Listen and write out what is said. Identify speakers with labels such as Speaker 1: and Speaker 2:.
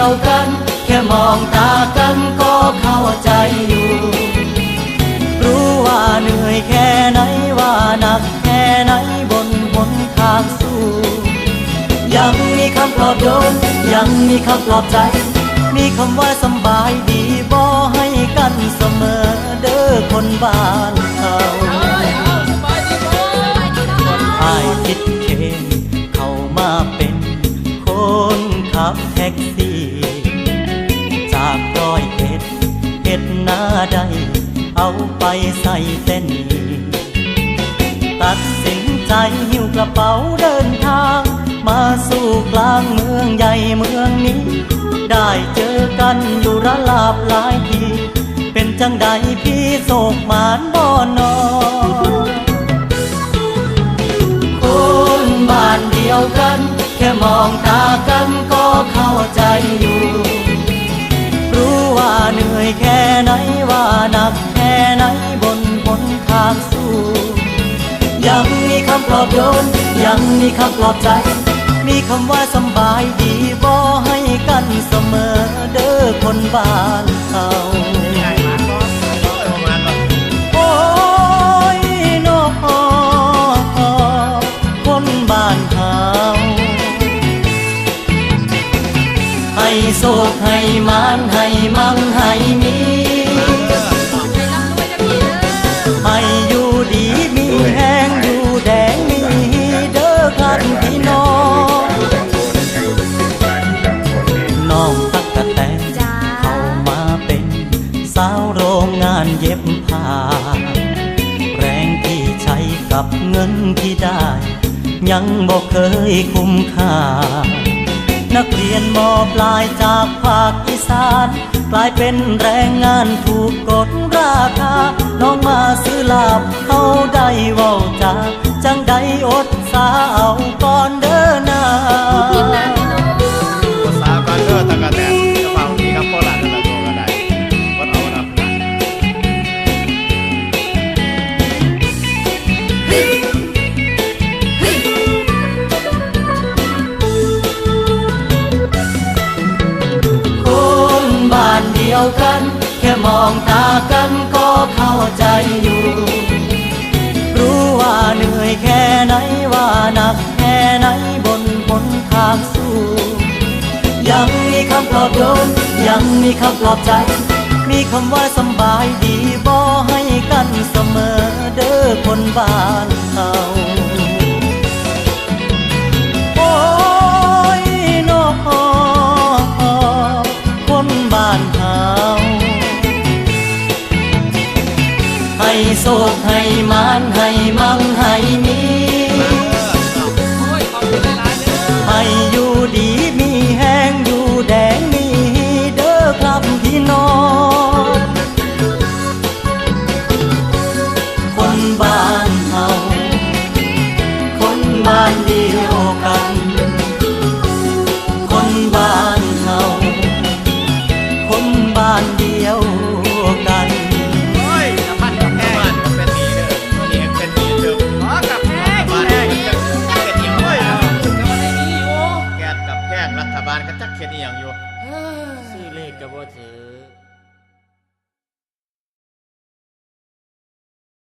Speaker 1: ยวกัน แค่มองตากันก็เข้าใจอยู่ รู้ว่าเหนื่อยแค่ไหนว่าหนักแค่ไหนบนหนทางสู้ ยังมีคำปลอบโยนยังมีคำปลอบใจ มีคำว่าสบายดีบ่ให้กันเสมอเด้อคนบ้าน ดหน้าใด เอาไปใส่เส้นนี้ตัดสินใจหิ้วกระเป๋าเดินทาง มาสู่กลางเมืองใหญ่เมืองนี้ ได้เจอกันอยู่ระลาบหลายที เป็นจังใดพี่โศกหมานบ่อนอคนบ้านเดียวกัน แค่มองตากันก็ ปลอบโยนยังมีคำปลอบใจ มีคำว่าสบายดีบ่ให้กันเสมอเด้อคนบ้านเขาโอ้ยนอคนบ้านเขาให้โศกให้มานใแรงที่ใช้กับเงินที่ได้ ยังบอกเคยคุ้มค่า นักเรียนมอปลายจากภาคอีสานกลายเป็นแรงงานถูกกดราคา น้องมาซื้อลาบเขาได้เว้าจาจังใดอดสาเอาก่อนเด้อ
Speaker 2: อ
Speaker 1: งตากันก็เข้าใจอยู่ รู้ว่าเหนื่อยแค่ไหนว่าหนักแค่ไหนบนบนทางสู้ ยังมีคำปลอบโยนยังมีคำปลอบใจ มีคำว่าสบายดีบ่ให้กันเสมอเด้อคนบ้านเขา โศกให้มานให้มั่งให้มี
Speaker 2: จักเขียนอีหยังอยู่
Speaker 3: ซื้อเลขกับบ่ถือ